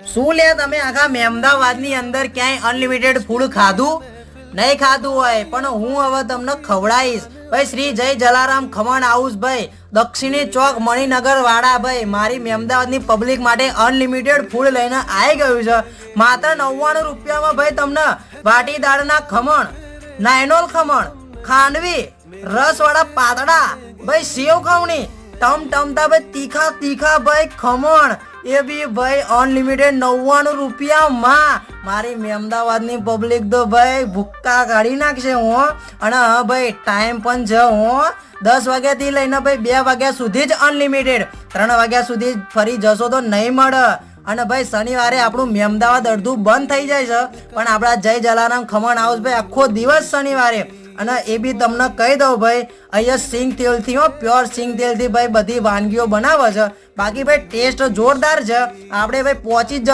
શું લે તમે આખા મહેમદાવાદની અંદર ક્યાંય અનલિમિટેડ ફૂડ ખાધું? નહીં ખાધું હોય, પણ હું હવે તમને ખવડાવીશ. ભાઈ, શ્રી જય જલારામ ખમણ હાઉસ ભાઈ, દક્ષિણી ચોક મણિનગર વાળા ભાઈ, મારી મહેમદાવાદની પબ્લિક માટે અનલિમિટેડ ફૂડ લઈને આવી ગયું છે. માત્ર નવ્વાણું રૂપિયામાં ભાઈ તમને વાટી ખમણ, નાયનોલ ખમણ, ખાંડવી, રસવાળા પાતળા, ભાઈ, સેવ ખવણી ટમ ટમતા ભાઈ તીખા તીખા ભાઈ ખમણ. એ બી ભાઈ અનલિમિટેડ નવ્વાણું રૂપિયામાં. મારી મહેમદાવાદની પબ્લિક તો ભાઈ ભૂક્કા કાઢી નાખશે હું અને હા ભાઈ ટાઈમ પણ છે, હું દસ વાગ્યાથી લઈને ભાઈ બે વાગ્યા સુધી જ અનલિમિટેડ ત્રણ વાગ્યા સુધી ફરી જશો તો નહીં મળે. અને ભાઈ શનિવારે આપણું મહેમદાવાદ અડધું બંધ થઈ જાય છે. પણ આપણા જય જલારામ ખમણ હાઉસ ભાઈ આખો દિવસ શનિવારે. અને એ બી તમને કહી દઉં ભાઈ, અહીંયા સિંગ તેલથી હો પ્યોર સિંગ તેલથી ભાઈ બધી વાનગીઓ બનાવે છે. બાકી ભાઈ ટેસ્ટ જોરદાર છે. આપણે ભાઈ પહોંચી જ